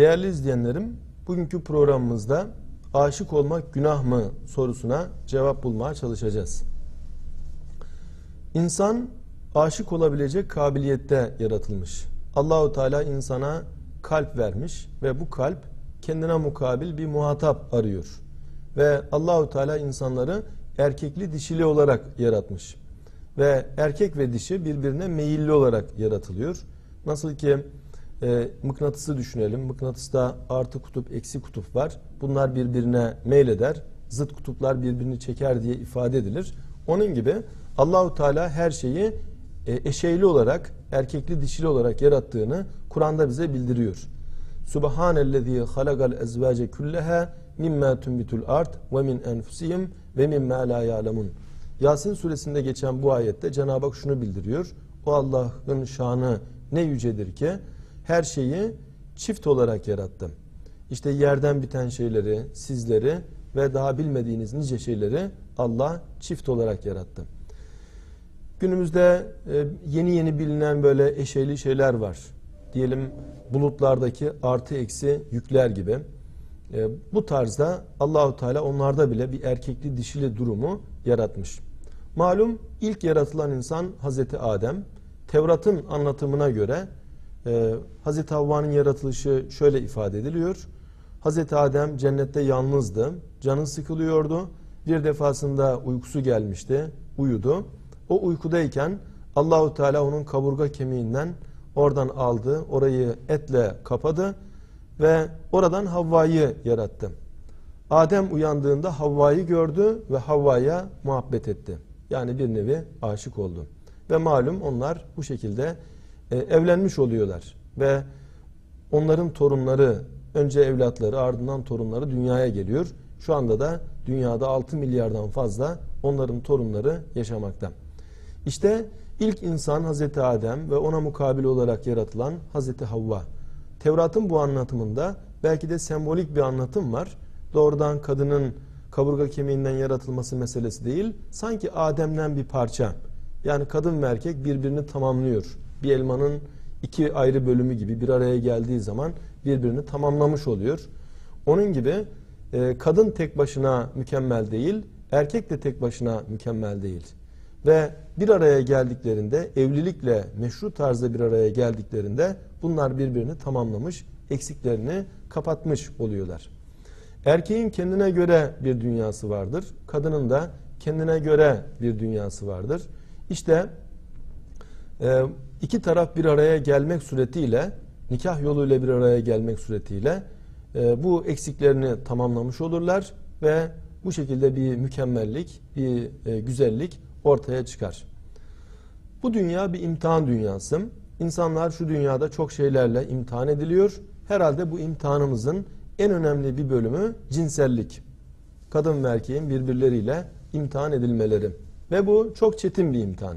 Değerli izleyenlerim, bugünkü programımızda aşık olmak günah mı sorusuna cevap bulmaya çalışacağız. İnsan aşık olabilecek kabiliyette yaratılmış. Allahu Teala insana kalp vermiş ve bu kalp kendine mukabil bir muhatap arıyor. Ve Allahu Teala insanları erkekli dişili olarak yaratmış. Ve erkek ve dişi birbirine meyilli olarak yaratılıyor. Nasıl ki e, mıknatısı düşünelim. Mıknatısta artı kutup, eksi kutup var. Bunlar birbirine meyleder. Zıt kutuplar birbirini çeker diye ifade edilir. Onun gibi Allahu Teala her şeyi e, eşeyli olarak, erkekli dişili olarak yarattığını Kur'an'da bize bildiriyor. Subhanellezî halakal ezvâce külleha mimma tunbitul ard ve min enfusihim ve mimma la ya'lemun. Yasin suresinde geçen bu ayette Cenab-ı Hak şunu bildiriyor. O Allah'ın şanı ne yücedir ki her şeyi çift olarak yarattım. İşte yerden biten şeyleri, sizleri ve daha bilmediğiniz nice şeyleri Allah çift olarak yarattı. Günümüzde e, yeni yeni bilinen böyle eşeyli şeyler var. Diyelim bulutlardaki artı eksi yükler gibi. E, bu tarzda Allahu Teala onlarda bile bir erkekli dişili durumu yaratmış. Malum ilk yaratılan insan Hazreti Adem. Tevrat'ın anlatımına göre e, Hazreti Havva'nın yaratılışı şöyle ifade ediliyor. Hazreti Adem cennette yalnızdı. Canı sıkılıyordu. Bir defasında uykusu gelmişti. Uyudu. O uykudayken Allahu Teala onun kaburga kemiğinden oradan aldı. Orayı etle kapadı ve oradan Havva'yı yarattı. Adem uyandığında Havva'yı gördü ve Havva'ya muhabbet etti. Yani bir nevi aşık oldu. Ve malum onlar bu şekilde e, evlenmiş oluyorlar. Ve onların torunları, önce evlatları ardından torunları dünyaya geliyor. Şu anda da dünyada 6 milyardan fazla onların torunları yaşamakta. İşte ilk insan Hazreti Adem ve ona mukabil olarak yaratılan Hazreti Havva. Tevrat'ın bu anlatımında belki de sembolik bir anlatım var. Doğrudan kadının kaburga kemiğinden yaratılması meselesi değil. Sanki Adem'den bir parça. Yani kadın ve erkek birbirini tamamlıyor. Bir elmanın iki ayrı bölümü gibi bir araya geldiği zaman birbirini tamamlamış oluyor. Onun gibi e, kadın tek başına mükemmel değil, erkek de tek başına mükemmel değil. Ve bir araya geldiklerinde evlilikle meşru tarzda bir araya geldiklerinde bunlar birbirini tamamlamış, eksiklerini kapatmış oluyorlar. Erkeğin kendine göre bir dünyası vardır. Kadının da kendine göre bir dünyası vardır. İşte e, iki taraf bir araya gelmek suretiyle, nikah yoluyla bir araya gelmek suretiyle e, bu eksiklerini tamamlamış olurlar ve bu şekilde bir mükemmellik, bir e, güzellik ortaya çıkar. Bu dünya bir imtihan dünyası. İnsanlar şu dünyada çok şeylerle imtihan ediliyor. Herhalde bu imtihanımızın en önemli bir bölümü cinsellik. Kadın ve erkeğin birbirleriyle imtihan edilmeleri. Ve bu çok çetin bir imtihan.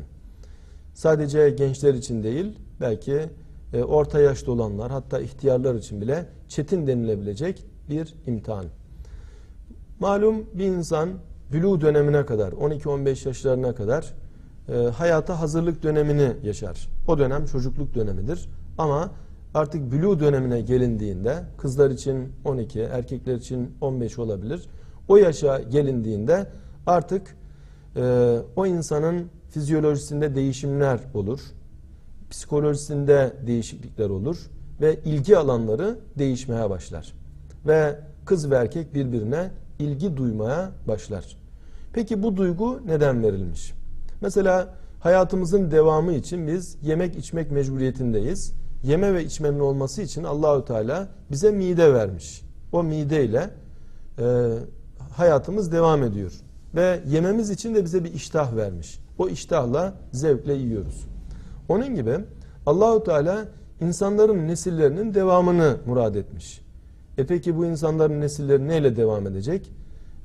Sadece gençler için değil, belki e, orta yaşta olanlar, hatta ihtiyarlar için bile çetin denilebilecek bir imtihan. Malum bir insan bülü dönemine kadar, 12-15 yaşlarına kadar e, hayata hazırlık dönemini yaşar. O dönem çocukluk dönemidir. Ama artık bülü dönemine gelindiğinde, kızlar için 12, erkekler için 15 olabilir. O yaşa gelindiğinde artık e, o insanın fizyolojisinde değişimler olur. Psikolojisinde değişiklikler olur ve ilgi alanları değişmeye başlar. Ve kız ve erkek birbirine ilgi duymaya başlar. Peki bu duygu neden verilmiş? Mesela hayatımızın devamı için biz yemek içmek mecburiyetindeyiz. Yeme ve içmenin olması için Allahü Teala bize mide vermiş. O mideyle e, hayatımız devam ediyor. Ve yememiz için de bize bir iştah vermiş. O iştahla zevkle yiyoruz. Onun gibi Allahu Teala insanların nesillerinin devamını murad etmiş. E peki bu insanların nesilleri neyle devam edecek?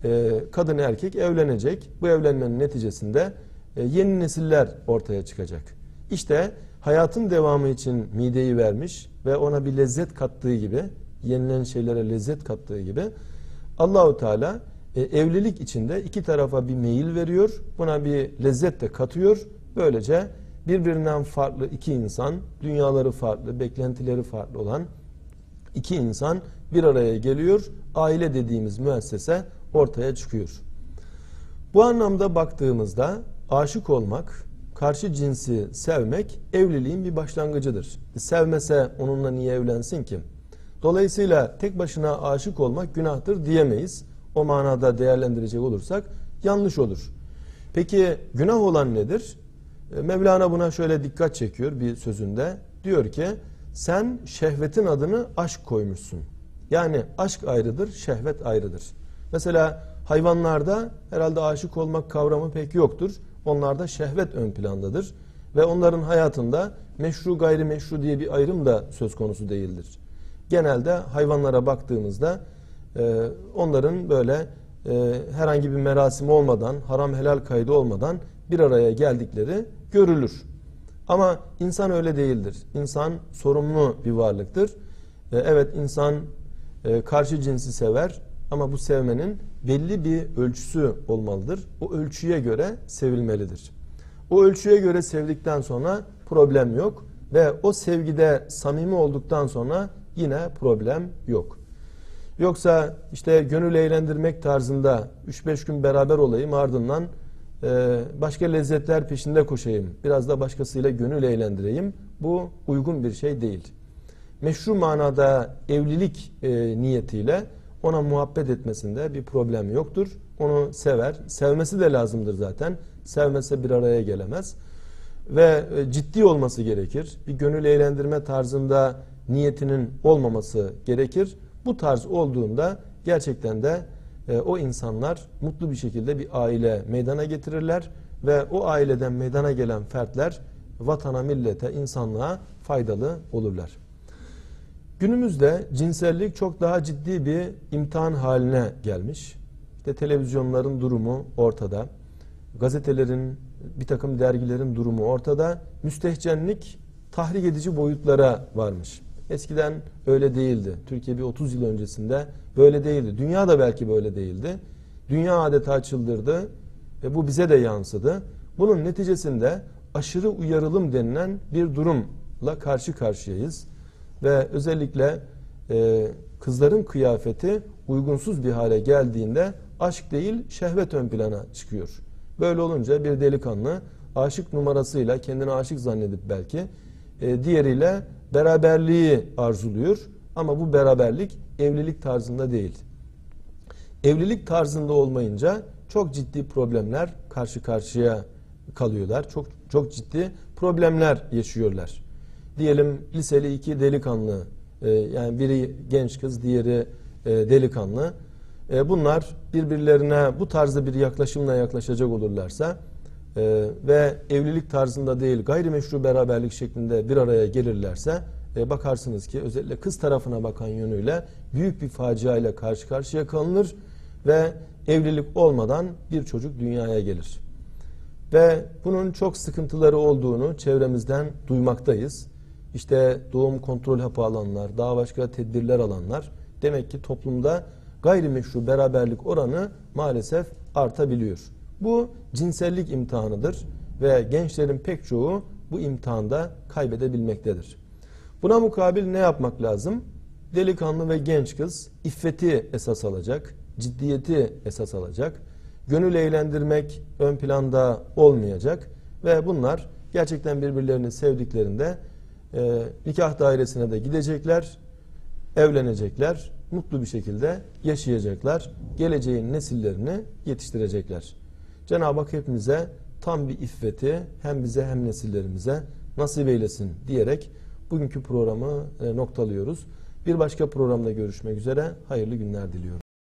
E, kadın erkek evlenecek. Bu evlenmenin neticesinde e, yeni nesiller ortaya çıkacak. İşte hayatın devamı için mideyi vermiş ve ona bir lezzet kattığı gibi, yenilen şeylere lezzet kattığı gibi Allahu Teala e, evlilik içinde iki tarafa bir meyil veriyor. Buna bir lezzet de katıyor. Böylece birbirinden farklı iki insan, dünyaları farklı, beklentileri farklı olan İki insan bir araya geliyor. Aile dediğimiz müessese ortaya çıkıyor. Bu anlamda baktığımızda aşık olmak, karşı cinsi sevmek evliliğin bir başlangıcıdır. Sevmese onunla niye evlensin ki? Dolayısıyla tek başına aşık olmak günahtır diyemeyiz. O manada değerlendirecek olursak yanlış olur. Peki günah olan nedir? E, Mevlana buna şöyle dikkat çekiyor bir sözünde. Diyor ki sen şehvetin adını aşk koymuşsun. Yani aşk ayrıdır, şehvet ayrıdır. Mesela hayvanlarda herhalde aşık olmak kavramı pek yoktur. Onlarda şehvet ön plandadır. Ve onların hayatında meşru gayrimeşru diye bir ayrım da söz konusu değildir. Genelde hayvanlara baktığımızda onların böyle e, herhangi bir merasim olmadan, haram helal kaydı olmadan bir araya geldikleri görülür. Ama insan öyle değildir. İnsan sorumlu bir varlıktır. E, evet insan e, karşı cinsi sever ama bu sevmenin belli bir ölçüsü olmalıdır. O ölçüye göre sevilmelidir. O ölçüye göre sevdikten sonra problem yok ve o sevgide samimi olduktan sonra yine problem yok. Yoksa işte gönül eğlendirmek tarzında 3-5 gün beraber olayım ardından e, başka lezzetler peşinde koşayım. Biraz da başkasıyla gönül eğlendireyim. Bu uygun bir şey değil. Meşru manada evlilik e, niyetiyle ona muhabbet etmesinde bir problem yoktur. Onu sever. Sevmesi de lazımdır zaten. Sevmese bir araya gelemez. Ve e, ciddi olması gerekir. Bir gönül eğlendirme tarzında niyetinin olmaması gerekir. Bu tarz olduğunda gerçekten de e, o insanlar mutlu bir şekilde bir aile meydana getirirler ve o aileden meydana gelen fertler vatana, millete, insanlığa faydalı olurlar. Günümüzde cinsellik çok daha ciddi bir imtihan haline gelmiş. İşte televizyonların durumu ortada. Gazetelerin, bir takım dergilerin durumu ortada. Müstehcenlik tahrik edici boyutlara varmış. Eskiden öyle değildi. Türkiye bir 30 yıl öncesinde böyle değildi. Dünya da belki böyle değildi. Dünya adeta çıldırdı ve bu bize de yansıdı. Bunun neticesinde aşırı uyarılım denilen bir durumla karşı karşıyayız. Ve özellikle e, kızların kıyafeti uygunsuz bir hale geldiğinde aşk değil şehvet ön plana çıkıyor. Böyle olunca bir delikanlı aşık numarasıyla kendini aşık zannedip belki e, diğeriyle beraberliği arzuluyor. Ama bu beraberlik evlilik tarzında değil. Evlilik tarzında olmayınca çok ciddi problemler karşı karşıya kalıyorlar. Çok çok ciddi problemler yaşıyorlar. Diyelim liseli iki delikanlı, e, yani biri genç kız, diğeri e, delikanlı. E, bunlar birbirlerine bu tarzda bir yaklaşımla yaklaşacak olurlarsa e, ve evlilik tarzında değil gayrimeşru beraberlik şeklinde bir araya gelirlerse e, bakarsınız ki özellikle kız tarafına bakan yönüyle büyük bir facia ile karşı karşıya kalınır ve evlilik olmadan bir çocuk dünyaya gelir. Ve bunun çok sıkıntıları olduğunu çevremizden duymaktayız. İşte doğum kontrol hapı alanlar, daha başka tedbirler alanlar demek ki toplumda gayrimeşru beraberlik oranı maalesef artabiliyor. Bu cinsellik imtihanıdır ve gençlerin pek çoğu bu imtihanda kaybedebilmektedir. Buna mukabil ne yapmak lazım? Delikanlı ve genç kız iffeti esas alacak, ciddiyeti esas alacak. Gönül eğlendirmek ön planda olmayacak ve bunlar gerçekten birbirlerini sevdiklerinde e, nikah dairesine de gidecekler, evlenecekler, mutlu bir şekilde yaşayacaklar, geleceğin nesillerini yetiştirecekler. Cenab-ı Hak hepimize tam bir iffeti hem bize hem nesillerimize nasip eylesin diyerek bugünkü programı e, noktalıyoruz. Bir başka programda görüşmek üzere. Hayırlı günler diliyorum.